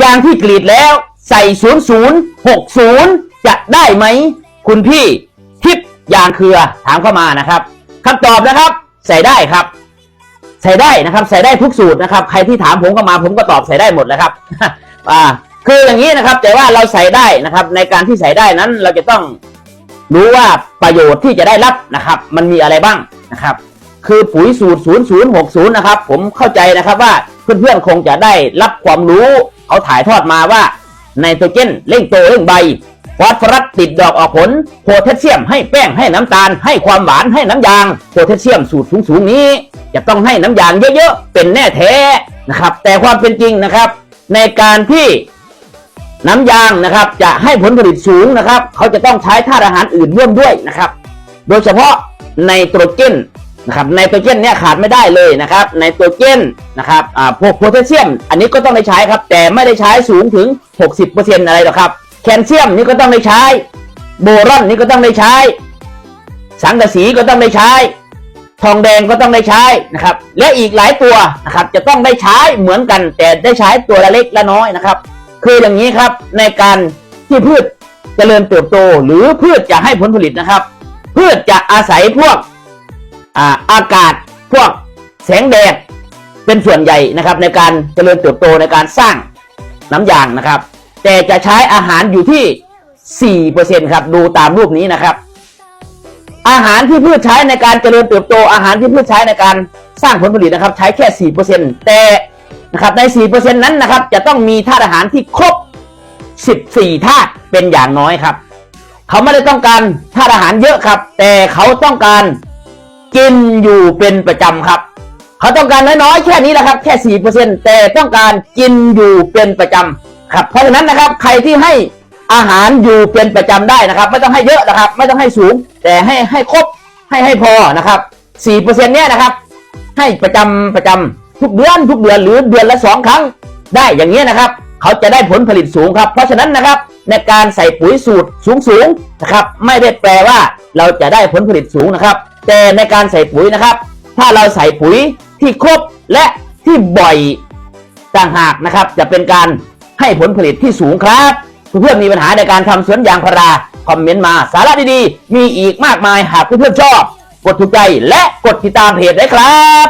ยางที่กรีดแล้วใส่ 0060 จะได้ไหม คุณพี่ทิพย์ยางเครือถามเข้ามานะครับคำตอบนะครับ ใส่ได้ครับ ใส่ได้นะครับ ใส่ได้ทุกสูตรนะครับ ใครที่ถามผมเข้ามา ผมก็ตอบใส่ได้หมดแล้วครับอ่าคืออย่างนี้นะครับ แต่ว่าเราใส่ได้นะครับ ในการที่ใส่ได้นั้น เราจะต้องรู้ว่าประโยชน์ที่จะได้รับนะครับ มันมีอะไรบ้างนะครับ คือปุ๋ยสูตร 0060 นะครับ ผมเข้าใจนะครับว่าเพื่อนๆคงจะได้รับความรู้ เขาถ่ายทอดมาว่าไนโตรเจนเร่งโตเร่งใบฟอสฟอรัสติดดอกออกผลโพแทสเซียมให้แป้งให้น้ำตาล ให้ความหวานให้น้ำยางโพแทสเซียมสูตรสูงๆนี้ จะต้องให้น้ำยางเยอะๆ เป็นแน่แท้นะครับ แต่ความเป็นจริงนะครับ ในการที่น้ำยางนะครับ จะให้ผลผลิตสูงนะครับ เขาจะต้องใช้ธาตุอาหารอื่นร่วมด้วยนะครับ โดยเฉพาะไนโตรเจน นะครับไนโตรเจนเนี่ยขาดไม่ได้เลยนะครับไนโตรเจนนะครับอ่าพวกโพแทสเซียม อันนี้ก็ต้องได้ใช้ครับ แต่ไม่ได้ใช้สูงถึง 60%อะไรหรอกครับ แคลเซียมนี่ก็ต้องได้ใช้ โบรอนนี่ก็ต้องได้ใช้ สังกะสีก็ต้องได้ใช้ ทองแดงก็ต้องได้ใช้นะครับ และอีกหลายตัวนะครับจะต้องได้ใช้เหมือนกัน แต่ได้ใช้ตัวละเล็กละน้อยนะครับ คืออย่างนี้ครับในการที่พืชเจริญเติบโต หรือพืชจะให้ผลผลิตนะครับ พืชจะอาศัยพวก อาอากาศพวกแสงแดดเป็นส่วนใหญ่นะครับ ในการเจริญเติบโตในการสร้างน้ำยางนะครับ แต่จะใช้อาหารอยู่ที่ 4%ครับดูตามรูปนี้นะครับ อาหารที่พืชใช้ในการเจริญเติบโต อาหารที่พืชใช้ในการสร้างผลผลิตนะครับ ใช้แค่ 4%แต่นะครับใน 4%นั้นนะครับ จะต้องมีธาตุอาหารที่ครบ 14 ธาตุเป็นอย่างน้อยครับ เขาไม่ได้ต้องการธาตุอาหารเยอะครับ แต่เขาต้องการ กินอยู่เป็นประจำครับ เขาต้องการน้อยๆแค่นี้แหละครับ แค่4%แต่ต้องการกินอยู่เป็นประจำครับ เพราะฉะนั้นนะครับ ใครที่ให้อาหารอยู่เป็นประจำได้นะครับ ไม่ต้องให้เยอะนะครับ ไม่ต้องให้สูง แต่ให้ให้ครบให้ให้พอนะครับ4%เปอร์เซ็นเนี่ยนะครับ ให้ประจำประจำทุกเดือนทุกเดือนหรือเดือนละสองครั้ง ได้อย่างนี้ยนะครับ เขาจะได้ผลผลิตสูงครับ เพราะฉะนั้นนะครับในการใส่ปุ๋ยสูตรสูงสูงๆนะครับ ไม่ได้แปลว่าเราจะได้ผลผลิตสูงนะครับ แต่ในการใส่ปุ๋ยนะครับ ถ้าเราใส่ปุ๋ยที่ครบและที่บ่อยต่างหากนะครับ จะเป็นการให้ผลผลิตที่สูงครับเพื่อนๆมีปัญหาในการทำสวนยางพาราคอมเมนต์มาสาระดีๆ มีอีกมากมายหากเพื่อนๆชอบ กดถูกใจและกดติดตามเพจได้ครับ